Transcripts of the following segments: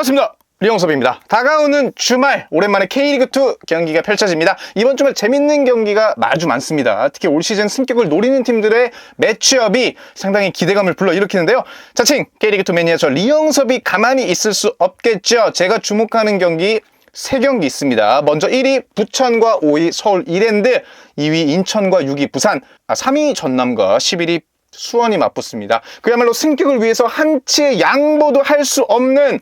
반갑습니다. 리영섭입니다. 다가오는 주말 오랜만에 K리그2 경기가 펼쳐집니다. 이번 주말 재밌는 경기가 아주 많습니다. 특히 올 시즌 승격을 노리는 팀들의 매치업이 상당히 기대감을 불러일으키는데요. 자칭 K리그2 매니아 저 리영섭이 가만히 있을 수 없겠죠. 제가 주목하는 경기 세 경기 있습니다. 먼저 1위 부천과 5위 서울 이랜드, 2위 인천과 6위 부산, 아, 3위 전남과 11위 수원이 맞붙습니다. 그야말로 승격을 위해서 한치의 양보도 할 수 없는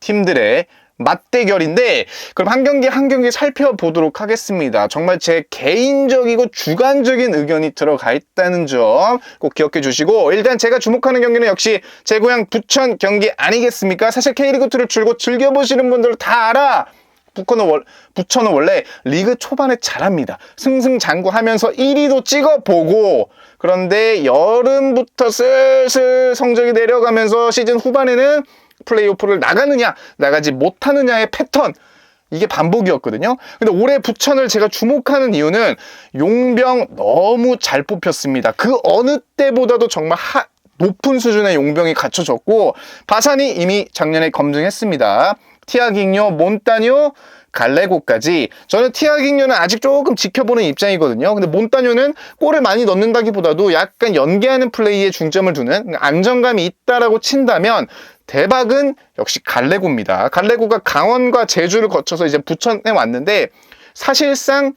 팀들의 맞대결인데 그럼 한 경기 한 경기 살펴보도록 하겠습니다. 정말 제 개인적이고 주관적인 의견이 들어가 있다는 점 꼭 기억해 주시고 일단 제가 주목하는 경기는 역시 제 고향 부천 경기 아니겠습니까? 사실 K리그2를 줄곧 즐겨보시는 분들 다 알아. 부천은, 월, 부천은 원래 리그 초반에 잘합니다. 승승장구하면서 1위도 찍어보고 그런데 여름부터 슬슬 성적이 내려가면서 시즌 후반에는 플레이오프를 나가느냐 나가지 못하느냐의 패턴 이게 반복이었거든요. 근데 올해 부천을 제가 주목하는 이유는 용병 너무 잘 뽑혔습니다. 그 어느 때보다도 정말 하, 높은 수준의 용병이 갖춰졌고 바산이 이미 작년에 검증했습니다. 티아깅요, 몬타뇨, 갈레고까지 저는 티아깅요는 아직 조금 지켜보는 입장이거든요. 근데 몬타뇨는 골을 많이 넣는다기보다도 약간 연계하는 플레이에 중점을 두는 안정감이 있다라고 친다면 대박은 역시 갈레고입니다. 갈레고가 강원과 제주를 거쳐서 이제 부천에 왔는데 사실상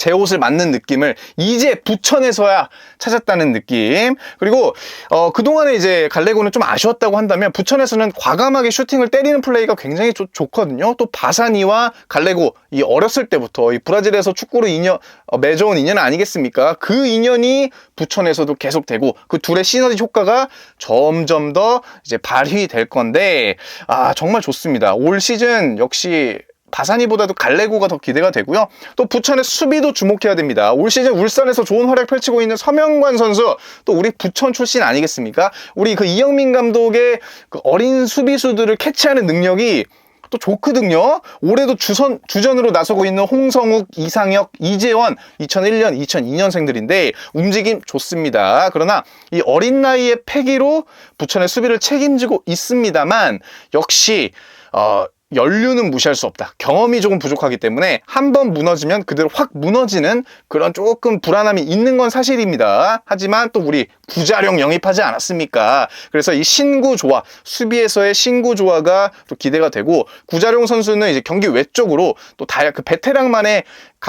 제 옷을 맞는 느낌을 이제 부천에서야 찾았다는 느낌. 그리고 어, 그동안에 이제 갈레고는 좀 아쉬웠다고 한다면 부천에서는 과감하게 슈팅을 때리는 플레이가 굉장히 좋, 좋거든요. 또 바사니와 갈레고 이 어렸을 때부터 이 브라질에서 축구로 인연 어, 맺어온 인연 아니겠습니까? 그 인연이 부천에서도 계속되고 그 둘의 시너지 효과가 점점 더 이제 발휘될 건데 아 정말 좋습니다. 올 시즌 역시 바사니보다도 갈레고가 더 기대가 되고요. 또 부천의 수비도 주목해야 됩니다. 올 시즌 울산에서 좋은 활약 펼치고 있는 서명관 선수 또 우리 부천 출신 아니겠습니까? 우리 그 이영민 감독의 그 어린 수비수들을 캐치하는 능력이 또 좋거든요. 올해도 주선, 주전으로 나서고 있는 홍성욱, 이상혁, 이재원 2001년, 2002년생들인데 움직임 좋습니다. 그러나 이 어린 나이의 패기로 부천의 수비를 책임지고 있습니다만 역시 어, 연륜은 무시할 수 없다. 경험이 조금 부족하기 때문에 한 번 무너지면 그대로 확 무너지는 그런 조금 불안함이 있는 건 사실입니다. 하지만 또 우리 구자룡 영입하지 않았습니까? 그래서 이 신구 조화, 수비에서의 신구 조화가 또 기대가 되고 구자룡 선수는 이제 경기 외적으로 또 다야 그 베테랑만의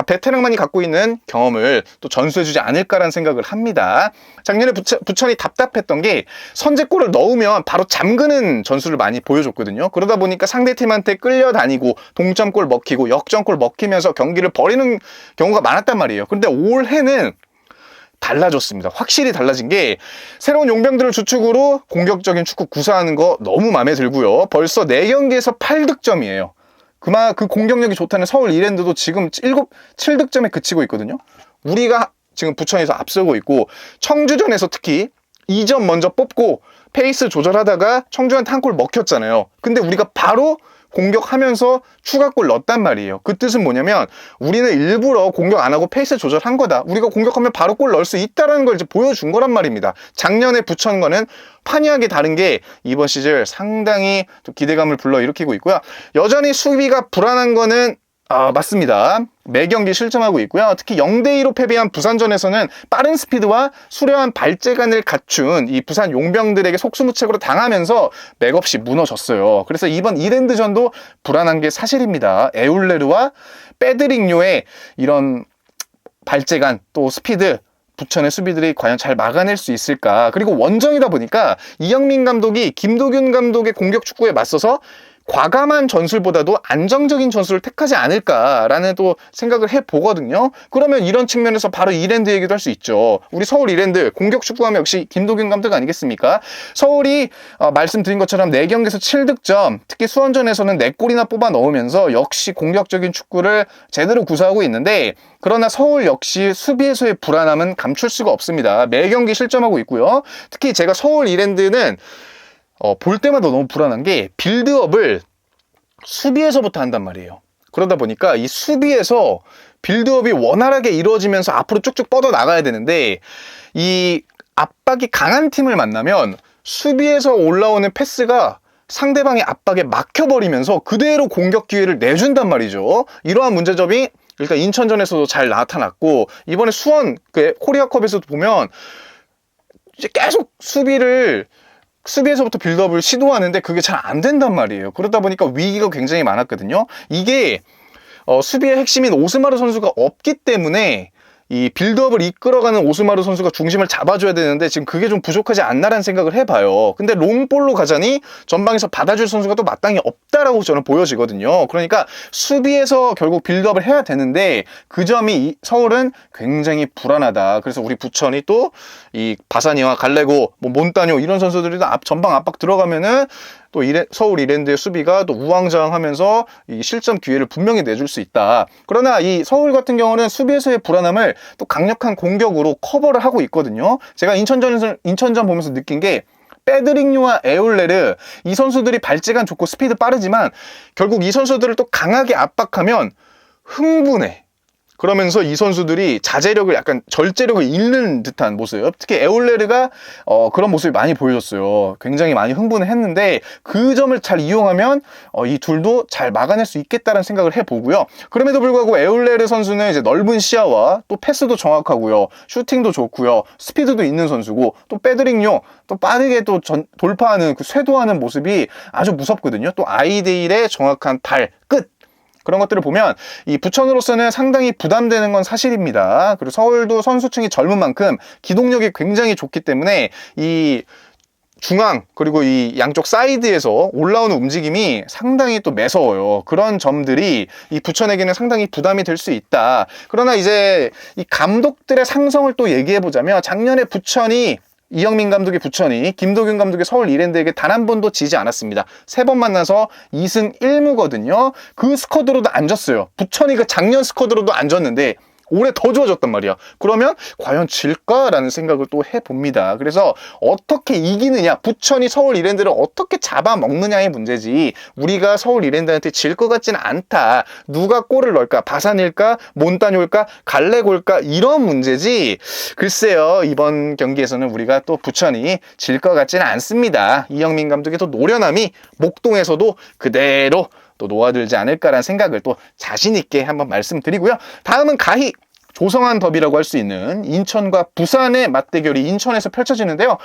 베테랑만이 갖고 있는 경험을 또 전수해주지 않을까라는 생각을 합니다. 작년에 부천, 부천이 답답했던 게 선제골을 넣으면 바로 잠그는 전술을 많이 보여줬거든요. 그러다 보니까 상대팀한테 끌려다니고 동점골 먹히고 역전골 먹히면서 경기를 벌이는 경우가 많았단 말이에요. 그런데 올해는 달라졌습니다. 확실히 달라진 게 새로운 용병들을 주축으로 공격적인 축구 구사하는 거 너무 마음에 들고요. 벌써 4경기에서 8득점이에요. 그마 그 공격력이 좋다는 서울 이랜드도 지금 7, 7득점에 그치고 있거든요. 우리가 지금 부천에서 앞서고 있고 청주전에서 특히 2점 먼저 뽑고 페이스 조절하다가 청주한테 한 골 먹혔잖아요. 근데 우리가 바로 공격하면서 추가골 넣었단 말이에요. 그 뜻은 뭐냐면 우리는 일부러 공격 안 하고 페이스 조절한 거다. 우리가 공격하면 바로 골 넣을 수 있다는 걸 이제 보여준 거란 말입니다. 작년에 부천과는 판이하게 다른 게 이번 시즌 상당히 기대감을 불러일으키고 있고요. 여전히 수비가 불안한 거는 아, 맞습니다. 매 경기 실점하고 있고요. 특히 0대2로 패배한 부산전에서는 빠른 스피드와 수려한 발재간을 갖춘 이 부산 용병들에게 속수무책으로 당하면서 맥없이 무너졌어요. 그래서 이번 이랜드전도 불안한 게 사실입니다. 에울레르와 빼드링요의 이런 발재간 또 스피드 부천의 수비들이 과연 잘 막아낼 수 있을까? 그리고 원정이다 보니까 이영민 감독이 김도균 감독의 공격 축구에 맞서서 과감한 전술보다도 안정적인 전술을 택하지 않을까라는 또 생각을 해보거든요. 그러면 이런 측면에서 바로 이랜드 얘기도 할 수 있죠. 우리 서울 이랜드 공격 축구하면 역시 김도균 감독 아니겠습니까? 서울이 어, 말씀드린 것처럼 4경기에서 7득점, 특히 수원전에서는 4골이나 뽑아 넣으면서 역시 공격적인 축구를 제대로 구사하고 있는데 그러나 서울 역시 수비에서의 불안함은 감출 수가 없습니다. 매 경기 실점하고 있고요. 특히 제가 서울 이랜드는 어, 볼 때마다 너무 불안한 게 빌드업을 수비에서부터 한단 말이에요. 그러다 보니까 이 수비에서 빌드업이 원활하게 이루어지면서 앞으로 쭉쭉 뻗어 나가야 되는데 이 압박이 강한 팀을 만나면 수비에서 올라오는 패스가 상대방의 압박에 막혀버리면서 그대로 공격 기회를 내준단 말이죠. 이러한 문제점이 일단 인천전에서도 잘 나타났고 이번에 수원 그 코리아컵에서도 보면 이제 계속 수비를 수비에서부터 빌드업을 시도하는데 그게 잘 안 된단 말이에요. 그러다 보니까 위기가 굉장히 많았거든요. 이게 어, 수비의 핵심인 오스마르 선수가 없기 때문에 이 빌드업을 이끌어가는 오스마르 선수가 중심을 잡아줘야 되는데 지금 그게 좀 부족하지 않나라는 생각을 해봐요. 근데 롱볼로 가자니 전방에서 받아줄 선수가 또 마땅히 없다라고 저는 보여지거든요. 그러니까 수비에서 결국 빌드업을 해야 되는데 그 점이 서울은 굉장히 불안하다. 그래서 우리 부천이 또 이 바사니와 갈레고, 뭐 몬타뇨 이런 선수들이 앞 전방 압박 들어가면은 또 이레, 서울 이랜드의 수비가 또 우왕좌왕하면서 이 실점 기회를 분명히 내줄 수 있다. 그러나 이 서울 같은 경우는 수비에서의 불안함을 또 강력한 공격으로 커버를 하고 있거든요. 제가 인천전 인천전 보면서 느낀 게 빼드링뉴와 에올레르 이 선수들이 발재간 좋고 스피드 빠르지만 결국 이 선수들을 또 강하게 압박하면 흥분해. 그러면서 이 선수들이 자제력을 약간 절제력을 잃는 듯한 모습. 특히 에올레르가 어, 그런 모습이 많이 보여줬어요. 굉장히 많이 흥분을 했는데 그 점을 잘 이용하면 어, 이 둘도 잘 막아낼 수 있겠다는 생각을 해보고요. 그럼에도 불구하고 에올레르 선수는 이제 넓은 시야와 또 패스도 정확하고요. 슈팅도 좋고요. 스피드도 있는 선수고 또 빼드링요. 또 빠르게 또 전, 돌파하는 그 쇄도하는 모습이 아주 무섭거든요. 또 아이데일의 정확한 달, 끝 그런 것들을 보면 이 부천으로서는 상당히 부담되는 건 사실입니다. 그리고 서울도 선수층이 젊은 만큼 기동력이 굉장히 좋기 때문에 이 중앙 그리고 이 양쪽 사이드에서 올라오는 움직임이 상당히 또 매서워요. 그런 점들이 이 부천에게는 상당히 부담이 될 수 있다. 그러나 이제 이 감독들의 상성을 또 얘기해 보자면 작년에 부천이 이영민 감독의 부천이 김도균 감독의 서울 이랜드에게 단 한 번도 지지 않았습니다. 세 번 만나서 2승 1무거든요. 그 스쿼드로도 안 졌어요. 부천이 그 작년 스쿼드로도 안 졌는데 올해 더 좋아졌단 말이야. 그러면 과연 질까라는 생각을 또 해봅니다. 그래서 어떻게 이기느냐, 부천이 서울 이랜드를 어떻게 잡아먹느냐의 문제지, 우리가 서울 이랜드한테 질 것 같지는 않다. 누가 골을 넣을까? 바산일까? 몬타뇨일까? 갈레골까? 이런 문제지. 글쎄요, 이번 경기에서는 우리가 또 부천이 질 것 같지는 않습니다. 이영민 감독의 또 노련함이 목동에서도 그대로 또 놓아들지 않을까라는 생각을 또 자신 있게 한번 말씀드리고요. 다음은 가히 조성한 더비라고 할 수 있는 인천과 부산의 맞대결이 인천에서 펼쳐지는데요.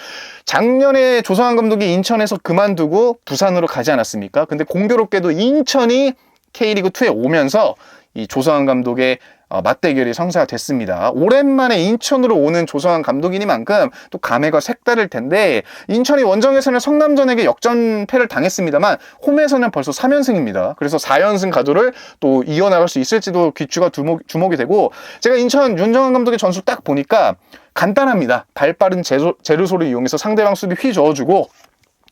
작년에 조성한 감독이 인천에서 그만두고 부산으로 가지 않았습니까? 근데 공교롭게도 인천이 K리그2에 오면서 이 조성한 감독의 어, 맞대결이 성사가 됐습니다. 오랜만에 인천으로 오는 조성한 감독이니만큼 또 감회가 색다를 텐데 인천이 원정에서는 성남전에게 역전패를 당했습니다만 홈에서는 벌써 3연승입니다. 그래서 4연승 가도를 또 이어나갈 수 있을지도 귀추가 주목, 주목이 되고 제가 인천 윤정환 감독의 전술 딱 보니까 간단합니다. 발 빠른 제소, 제르소를 이용해서 상대방 수비 휘 저어주고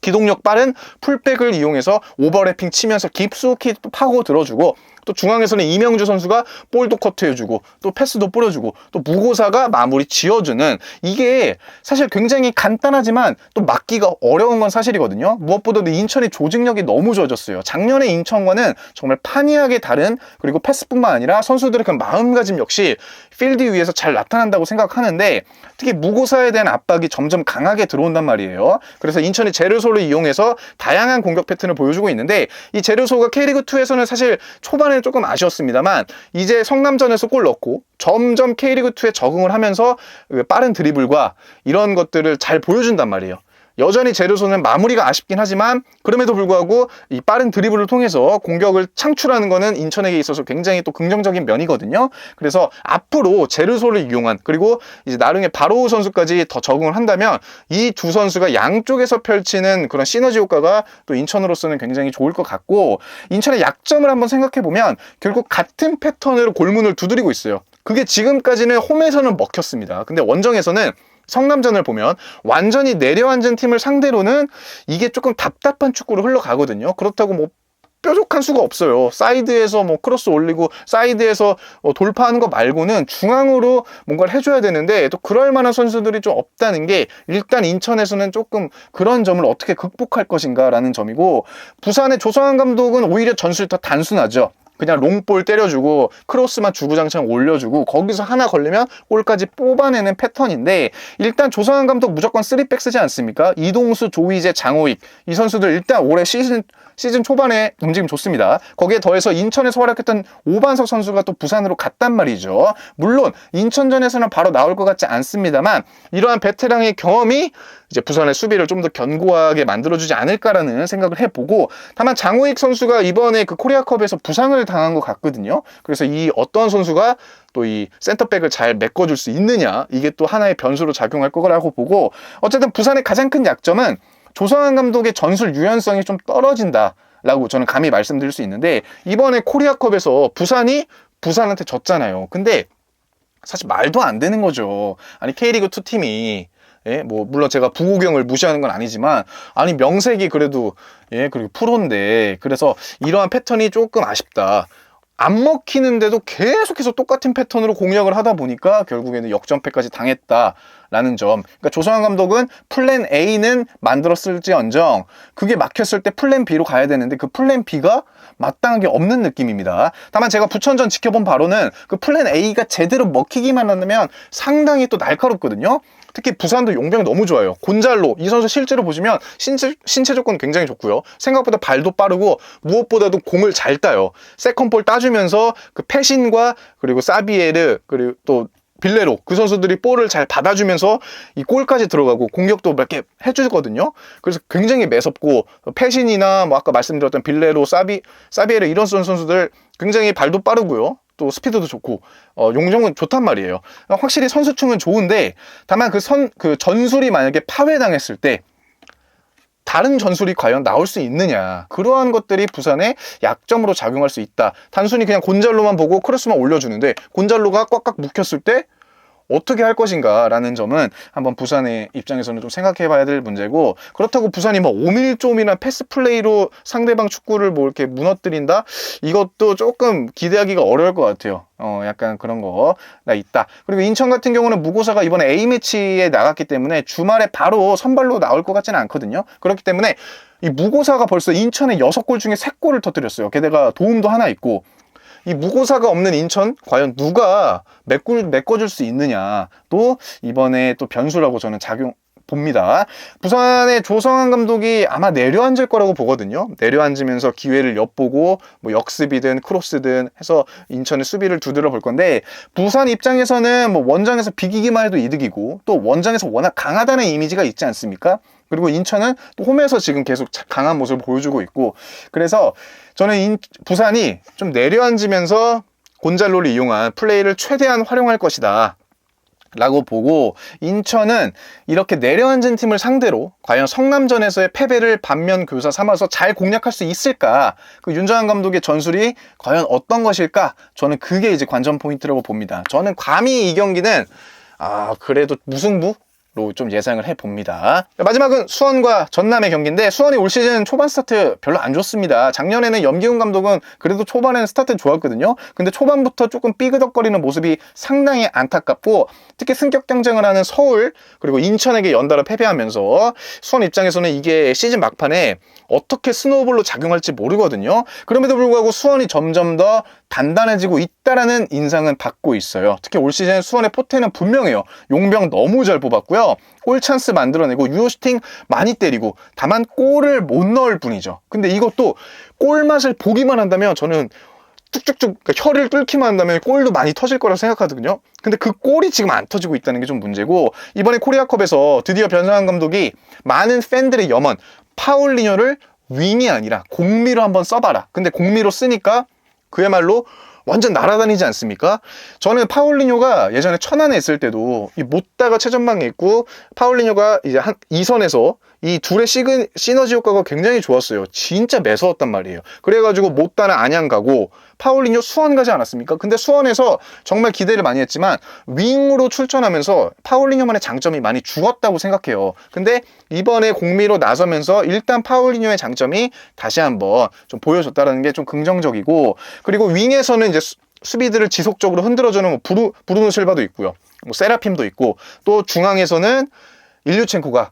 기동력 빠른 풀백을 이용해서 오버래핑 치면서 깊숙이 파고 들어주고 또 중앙에서는 이명주 선수가 볼도 커트해주고 또 패스도 뿌려주고 또 무고사가 마무리 지어주는 이게 사실 굉장히 간단하지만 또 막기가 어려운 건 사실이거든요. 무엇보다도 인천의 조직력이 너무 좋아졌어요. 작년에 인천과는 정말 판이하게 다른 그리고 패스뿐만 아니라 선수들의 그 마음가짐 역시 필드 위에서 잘 나타난다고 생각하는데 특히 무고사에 대한 압박이 점점 강하게 들어온단 말이에요. 그래서 인천이 제르소를 이용해서 다양한 공격 패턴을 보여주고 있는데 이 제르소가 K리그2에서는 사실 초반에 조금 아쉬웠습니다만 이제 성남전에서 골 넣고 점점 K리그2에 적응을 하면서 그 빠른 드리블과 이런 것들을 잘 보여준단 말이에요. 여전히 제르소는 마무리가 아쉽긴 하지만 그럼에도 불구하고 이 빠른 드리블을 통해서 공격을 창출하는 것은 인천에게 있어서 굉장히 또 긍정적인 면이거든요. 그래서 앞으로 제르소를 이용한 그리고 이제 나중에 바로우 선수까지 더 적응을 한다면 이 두 선수가 양쪽에서 펼치는 그런 시너지 효과가 또 인천으로서는 굉장히 좋을 것 같고 인천의 약점을 한번 생각해 보면 결국 같은 패턴으로 골문을 두드리고 있어요. 그게 지금까지는 홈에서는 먹혔습니다. 근데 원정에서는 성남전을 보면 완전히 내려앉은 팀을 상대로는 이게 조금 답답한 축구로 흘러가거든요. 그렇다고 뭐 뾰족한 수가 없어요. 사이드에서 뭐 크로스 올리고 사이드에서 뭐 돌파하는 거 말고는 중앙으로 뭔가를 해줘야 되는데 또 그럴 만한 선수들이 좀 없다는 게 일단 인천에서는 조금 그런 점을 어떻게 극복할 것인가라는 점이고 부산의 조성환 감독은 오히려 전술이 더 단순하죠. 그냥 롱볼 때려주고 크로스만 주구장창 올려주고 거기서 하나 걸리면 골까지 뽑아내는 패턴인데 일단 조성환 감독 무조건 3백 쓰지 않습니까? 이동수, 조이제, 장호익 이 선수들 일단 올해 시즌 시즌 초반에 움직임 좋습니다. 거기에 더해서 인천에서 활약했던 오반석 선수가 또 부산으로 갔단 말이죠. 물론 인천전에서는 바로 나올 것 같지 않습니다만 이러한 베테랑의 경험이 이제 부산의 수비를 좀 더 견고하게 만들어주지 않을까라는 생각을 해보고 다만 장우익 선수가 이번에 그 코리아컵에서 부상을 당한 것 같거든요. 그래서 이 어떤 선수가 또 이 센터백을 잘 메꿔줄 수 있느냐 이게 또 하나의 변수로 작용할 거라고 보고 어쨌든 부산의 가장 큰 약점은 조성환 감독의 전술 유연성이 좀 떨어진다. 라고 저는 감히 말씀드릴 수 있는데 이번에 코리아컵에서 부산이 부산한테 졌잖아요. 근데 사실 말도 안 되는 거죠. 아니 K리그 2 팀이 예, 뭐 물론 제가 부고경을 무시하는 건 아니지만 아니 명색이 그래도 예, 그리고 프로인데 그래서 이러한 패턴이 조금 아쉽다. 안 먹히는데도 계속해서 똑같은 패턴으로 공략을 하다 보니까 결국에는 역전패까지 당했다라는 점. 그러니까 조성환 감독은 플랜 A는 만들었을지언정 그게 막혔을 때 플랜 B로 가야 되는데 그 플랜 B가 마땅하게 없는 느낌입니다. 다만 제가 부천전 지켜본 바로는 그 플랜 A가 제대로 먹히기만 한다면 상당히 또 날카롭거든요. 특히 부산도 용병이 너무 좋아요. 곤잘로 이 선수 실제로 보시면 신체, 신체 조건 굉장히 좋고요. 생각보다 발도 빠르고 무엇보다도 공을 잘 따요. 세컨볼 따주면서 그 패신과 그리고 사비에르 그리고 또 빌레로 그 선수들이 볼을 잘 받아주면서 이 골까지 들어가고 공격도 몇 개 해주거든요. 그래서 굉장히 매섭고 패신이나 뭐 아까 말씀드렸던 빌레로 사비 사비에르 이런 선수들 굉장히 발도 빠르고요. 또 스피드도 좋고 어, 용종은 좋단 말이에요. 확실히 선수층은 좋은데 다만 그선그 전술이 만약에 파괴당했을 때 다른 전술이 과연 나올 수 있느냐 그러한 것들이 부산의 약점으로 작용할 수 있다. 단순히 그냥 곤잘로만 보고 크로스만 올려주는데 곤잘로가 꽉꽉 묵혔을 때 어떻게 할 것인가라는 점은 한번 부산의 입장에서는 좀 생각해 봐야 될 문제고 그렇다고 부산이 뭐 5밀좀이나 패스 플레이로 상대방 축구를 뭐 이렇게 무너뜨린다? 이것도 조금 기대하기가 어려울 것 같아요. 어 약간 그런 거가 있다. 그리고 인천 같은 경우는 무고사가 이번에 A매치에 나갔기 때문에 주말에 바로 선발로 나올 것 같지는 않거든요. 그렇기 때문에 이 무고사가 벌써 인천의 6골 중에 3골을 터뜨렸어요. 게다가 도움도 하나 있고 이 무고사가 없는 인천 과연 누가 메꿔, 메꿔줄 수 있느냐 또 이번에 또 변수라고 저는 작용 봅니다. 부산의 조성환 감독이 아마 내려앉을 거라고 보거든요. 내려앉으면서 기회를 엿보고 뭐 역습이든 크로스든 해서 인천의 수비를 두드려 볼 건데 부산 입장에서는 뭐 원정에서 비기기만 해도 이득이고 또 원정에서 워낙 강하다는 이미지가 있지 않습니까? 그리고 인천은 또 홈에서 지금 계속 강한 모습을 보여주고 있고 그래서 저는 인, 부산이 좀 내려앉으면서 곤잘로를 이용한 플레이를 최대한 활용할 것이다. 라고 보고 인천은 이렇게 내려앉은 팀을 상대로 과연 성남전에서의 패배를 반면 교사 삼아서 잘 공략할 수 있을까? 그 윤정한 감독의 전술이 과연 어떤 것일까? 저는 그게 이제 관전 포인트라고 봅니다. 저는 감히 이 경기는 아 그래도 무승부 로좀 예상을 해봅니다. 마지막은 수원과 전남의 경기인데 수원이 올 시즌 초반 스타트 별로 안 좋습니다. 작년에는 염기훈 감독은 그래도 초반에는 스타트 좋았거든요. 근데 초반부터 조금 삐그덕거리는 모습이 상당히 안타깝고 특히 승격 경쟁을 하는 서울 그리고 인천에게 연달아 패배하면서 수원 입장에서는 이게 시즌 막판에 어떻게 스노우볼로 작용할지 모르거든요. 그럼에도 불구하고 수원이 점점 더 단단해지고 있다라는 인상은 받고 있어요. 특히 올 시즌 수원의 포텐은 분명해요. 용병 너무 잘 뽑았고요. 골 찬스 만들어내고 유효슈팅 많이 때리고 다만 골을 못 넣을 뿐이죠. 근데 이것도 골 맛을 보기만 한다면 저는 쭉쭉쭉 그러니까 혀를 뚫기만 한다면 골도 많이 터질 거라고 생각하거든요. 근데 그 골이 지금 안 터지고 있다는 게 좀 문제고 이번에 코리아컵에서 드디어 변상환 감독이 많은 팬들의 염원 파울리뇨를 윙이 아니라 공미로 한번 써봐라. 근데 공미로 쓰니까 그야말로 완전 날아다니지 않습니까? 저는 파울리뇨가 예전에 천안에 있을 때도 이 못다가 최전방에 있고 파울리뇨가 이제 한 2선에서 이 둘의 시그, 시너지 효과가 굉장히 좋았어요. 진짜 매서웠단 말이에요. 그래가지고 못다는 안양 가고 파울리뇨 수원 가지 않았습니까? 근데 수원에서 정말 기대를 많이 했지만 윙으로 출전하면서 파울리뇨만의 장점이 많이 죽었다고 생각해요. 근데 이번에 공미로 나서면서 일단 파울리뇨의 장점이 다시 한번 좀 보여줬다는 게 좀 긍정적이고 그리고 윙에서는 이제 수, 수비들을 지속적으로 흔들어주는 뭐 부르, 부르노 실바도 있고요. 뭐 세라핌도 있고 또 중앙에서는 일류첸코가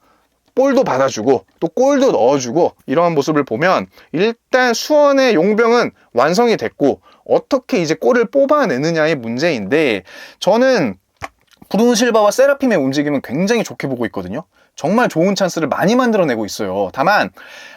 볼도 받아주고 또 골도 넣어주고 이러한 모습을 보면 일단 수원의 용병은 완성이 됐고 어떻게 이제 골을 뽑아내느냐의 문제인데 저는 브루노 실바와 세라핌의 움직임은 굉장히 좋게 보고 있거든요. 정말 좋은 찬스를 많이 만들어내고 있어요. 다만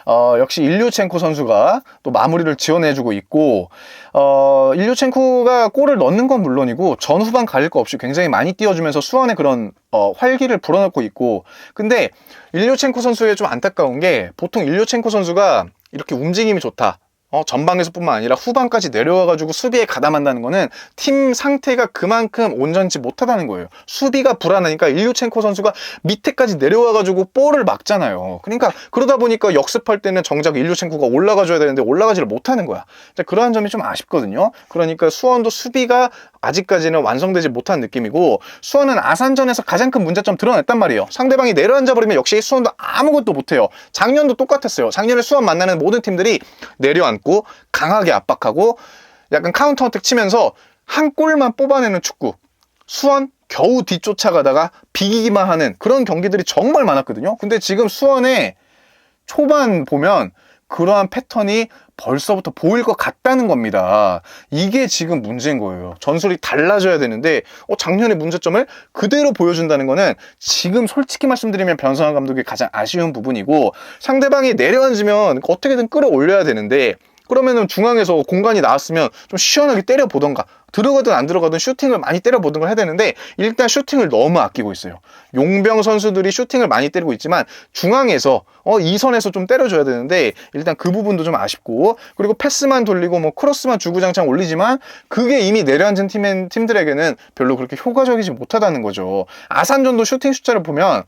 어, 역시 일류첸코 선수가 또 마무리를 지원해주고 있고 어, 일류첸코가 골을 넣는 건 물론이고 전후반 가릴 거 없이 굉장히 많이 뛰어주면서 수원의 그런 어, 활기를 불어넣고 있고 근데 일류첸코 선수의 좀 안타까운 게 보통 일류첸코 선수가 이렇게 움직임이 좋다. 어, 전방에서뿐만 아니라 후반까지 내려와가지고 수비에 가담한다는 거는 팀 상태가 그만큼 온전치 못하다는 거예요. 수비가 불안하니까 일류첸코 선수가 밑에까지 내려와가지고 볼을 막잖아요. 그러니까 그러다 보니까 역습할 때는 정작 일류첸코가 올라가줘야 되는데 올라가지를 못하는 거야. 그러한 점이 좀 아쉽거든요. 그러니까 수원도 수비가 아직까지는 완성되지 못한 느낌이고 수원은 아산전에서 가장 큰 문제점 드러냈단 말이에요. 상대방이 내려앉아 버리면 역시 수원도 아무것도 못해요. 작년도 똑같았어요. 작년에 수원 만나는 모든 팀들이 내려앉고 강하게 압박하고 약간 카운터 어택 치면서 한 골만 뽑아내는 축구. 수원 겨우 뒤쫓아가다가 비기기만 하는 그런 경기들이 정말 많았거든요. 근데 지금 수원의 초반 보면 그러한 패턴이 벌써부터 보일 것 같다는 겁니다. 이게 지금 문제인 거예요. 전술이 달라져야 되는데 어, 작년의 문제점을 그대로 보여준다는 거는 지금 솔직히 말씀드리면 변성환 감독이 가장 아쉬운 부분이고 상대방이 내려앉으면 어떻게든 끌어올려야 되는데 그러면은 중앙에서 공간이 나왔으면 좀 시원하게 때려보던가 들어가든 안 들어가든 슈팅을 많이 때려보던가 해야 되는데 일단 슈팅을 너무 아끼고 있어요. 용병 선수들이 슈팅을 많이 때리고 있지만 중앙에서 어, 이 선에서 좀 때려줘야 되는데 일단 그 부분도 좀 아쉽고 그리고 패스만 돌리고 뭐 크로스만 주구장창 올리지만 그게 이미 내려앉은 팀, 팀들에게는 별로 그렇게 효과적이지 못하다는 거죠. 아산전도 슈팅 숫자를 보면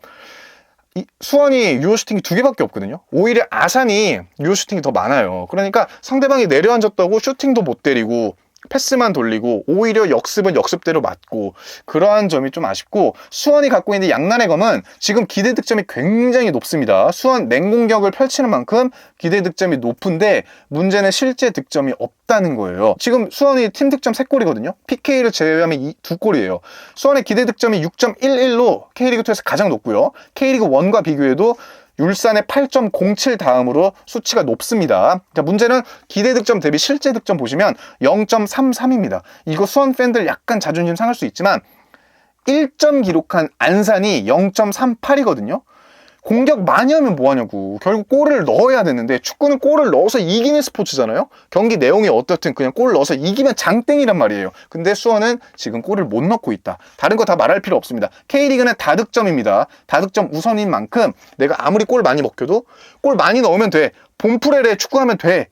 수원이 유효 슈팅이 두 개밖에 없거든요. 오히려 아산이 유효 슈팅이 더 많아요. 그러니까 상대방이 내려앉았다고 슈팅도 못 때리고 패스만 돌리고 오히려 역습은 역습대로 맞고 그러한 점이 좀 아쉽고 수원이 갖고 있는 양난의 검은 지금 기대 득점이 굉장히 높습니다. 수원 맹공격을 펼치는 만큼 기대 득점이 높은데 문제는 실제 득점이 없다는 거예요. 지금 수원이 팀 득점 3골이거든요. PK를 제외하면 2골이에요. 수원의 기대 득점이 6.11로 K리그 2에서 가장 높고요. K리그 1과 비교해도 율산의 8.07 다음으로 수치가 높습니다. 자, 문제는 기대 득점 대비 실제 득점 보시면 0.33입니다. 이거 수원 팬들 약간 자존심 상할 수 있지만 1점 기록한 안산이 0.38이거든요. 공격 많이 하면 뭐하냐고. 결국 골을 넣어야 되는데 축구는 골을 넣어서 이기는 스포츠잖아요. 경기 내용이 어떻든 그냥 골 넣어서 이기면 장땡이란 말이에요. 근데 수원은 지금 골을 못 넣고 있다. 다른 거 다 말할 필요 없습니다. K리그는 다득점입니다. 다득점 우선인 만큼 내가 아무리 골 많이 먹혀도 골 많이 넣으면 돼. 봄프레레 축구하면 돼.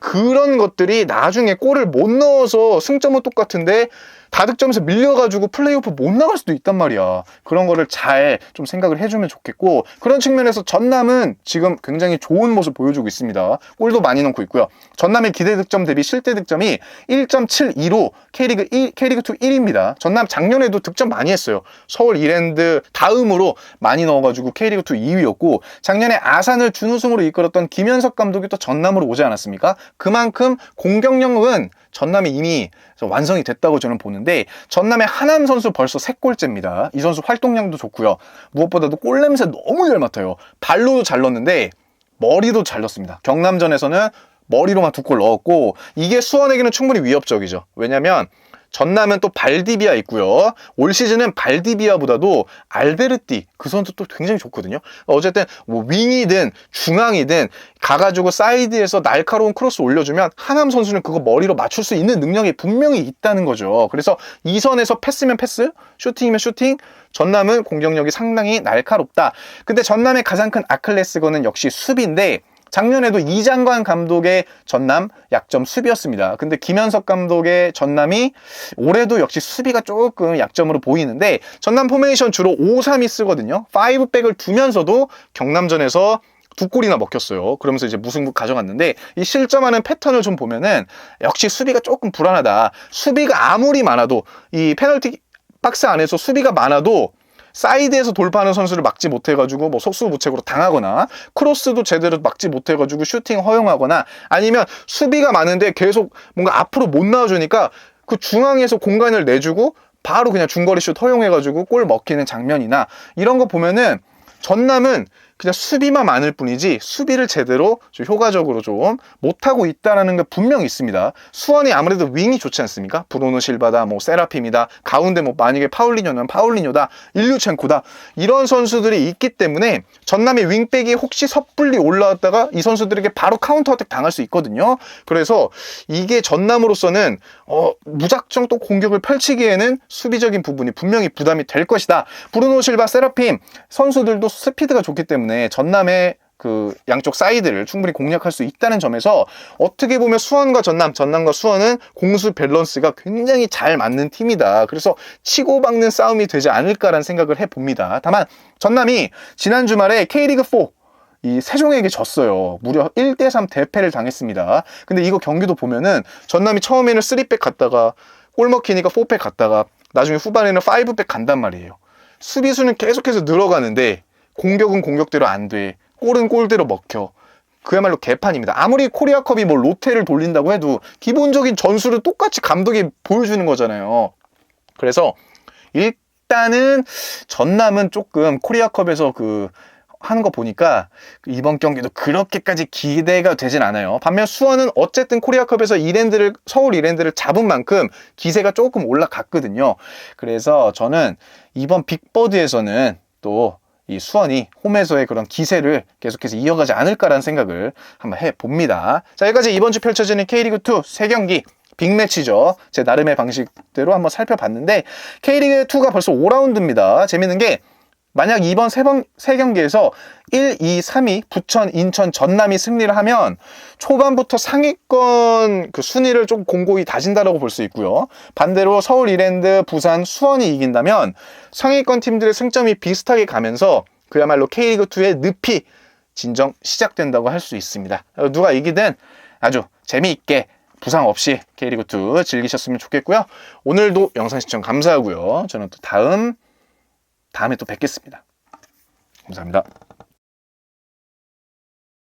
그런 것들이 나중에 골을 못 넣어서 승점은 똑같은데 다득점에서 밀려가지고 플레이오프 못 나갈 수도 있단 말이야. 그런 거를 잘 좀 생각을 해주면 좋겠고 그런 측면에서 전남은 지금 굉장히 좋은 모습 보여주고 있습니다. 골도 많이 넣고 있고요. 전남의 기대 득점 대비 실제 득점이 1.72로 K리그 1, K리그 2 1입니다. 전남 작년에도 득점 많이 했어요. 서울 이랜드 다음으로 많이 넣어가지고 K리그 2 2위였고 작년에 아산을 준우승으로 이끌었던 김현석 감독이 또 전남으로 오지 않았습니까? 그만큼 공격력은 전남이 이미 완성이 됐다고 저는 보는데 전남의 하남 선수 벌써 3골째입니다. 이 선수 활동량도 좋고요. 무엇보다도 골 냄새 너무 잘 맡아요. 발로도 잘 넣는데 머리도 잘 넣습니다. 경남전에서는 머리로만 두 골 넣었고 이게 수원에게는 충분히 위협적이죠. 왜냐면 전남은 또 발디비아 있고요. 올 시즌은 발디비아보다도 알베르띠 그 선수 또 굉장히 좋거든요. 어쨌든 뭐 윙이든 중앙이든 가가지고 사이드에서 날카로운 크로스 올려주면 하남 선수는 그거 머리로 맞출 수 있는 능력이 분명히 있다는 거죠. 그래서 이 선에서 패스면 패스, 슈팅이면 슈팅, 전남은 공격력이 상당히 날카롭다. 근데 전남의 가장 큰 아클레스건은 역시 수비인데 작년에도 이장관 감독의 전남 약점 수비였습니다. 근데 김현석 감독의 전남이 올해도 역시 수비가 조금 약점으로 보이는데 전남 포메이션 주로 5-3이 쓰거든요. 5백을 두면서도 경남전에서 두 골이나 먹혔어요. 그러면서 이제 무승부 가져갔는데 이 실점하는 패턴을 좀 보면은 역시 수비가 조금 불안하다. 수비가 아무리 많아도 이 페널티 박스 안에서 수비가 많아도 사이드에서 돌파하는 선수를 막지 못해가지고 뭐 속수무책으로 당하거나 크로스도 제대로 막지 못해가지고 슈팅 허용하거나 아니면 수비가 많은데 계속 뭔가 앞으로 못 나와주니까 그 중앙에서 공간을 내주고 바로 그냥 중거리 슛 허용해가지고 골 먹히는 장면이나 이런 거 보면은 전남은 그냥 수비만 많을 뿐이지 수비를 제대로 좀 효과적으로 좀 못하고 있다라는 게 분명히 있습니다. 수원이 아무래도 윙이 좋지 않습니까? 브로노 실바다, 뭐 세라핌이다, 가운데 뭐 만약에 파울리뇨는 파울리뇨다, 일류첸코다 이런 선수들이 있기 때문에 전남의 윙백이 혹시 섣불리 올라왔다가 이 선수들에게 바로 카운터 어택 당할 수 있거든요. 그래서 이게 전남으로서는 어, 무작정 또 공격을 펼치기에는 수비적인 부분이 분명히 부담이 될 것이다. 브루노 실바, 세라핌 선수들도 스피드가 좋기 때문에 전남의 그 양쪽 사이드를 충분히 공략할 수 있다는 점에서 어떻게 보면 수원과 전남, 전남과 수원은 공수 밸런스가 굉장히 잘 맞는 팀이다. 그래서 치고 박는 싸움이 되지 않을까라는 생각을 해봅니다. 다만 전남이 지난 주말에 K리그 4이 세종에게 졌어요. 무려 1대3 대패를 당했습니다. 근데 이거 경기도 보면은 전남이 처음에는 3백 갔다가 골 먹히니까 4백 갔다가 나중에 후반에는 5백 간단 말이에요. 수비수는 계속해서 늘어가는데 공격은 공격대로 안 돼. 골은 골대로 먹혀. 그야말로 개판입니다. 아무리 코리아컵이 뭐 롯데를 돌린다고 해도 기본적인 전술을 똑같이 감독이 보여주는 거잖아요. 그래서 일단은 전남은 조금 코리아컵에서 그 하는 거 보니까 이번 경기도 그렇게까지 기대가 되진 않아요. 반면 수원은 어쨌든 코리아컵에서 이랜드를 서울 이랜드를 잡은 만큼 기세가 조금 올라갔거든요. 그래서 저는 이번 빅버드에서는 또 이 수원이 홈에서의 그런 기세를 계속해서 이어가지 않을까라는 생각을 한번 해봅니다. 자, 여기까지 이번 주 펼쳐지는 K리그2 3경기 빅매치죠. 제 나름의 방식대로 한번 살펴봤는데 K리그2가 벌써 5라운드입니다. 재밌는 게 만약 이번 세, 번, 세 경기에서 1, 2, 3위 부천, 인천, 전남이 승리를 하면 초반부터 상위권 그 순위를 좀 공고히 다진다라고 볼 수 있고요. 반대로 서울 이랜드, 부산, 수원이 이긴다면 상위권 팀들의 승점이 비슷하게 가면서 그야말로 K리그 2의 늪이 진정 시작된다고 할 수 있습니다. 누가 이기든 아주 재미있게 부상 없이 K리그2 즐기셨으면 좋겠고요. 오늘도 영상 시청 감사하고요. 저는 또 다음 다음에 또 뵙겠습니다. 감사합니다.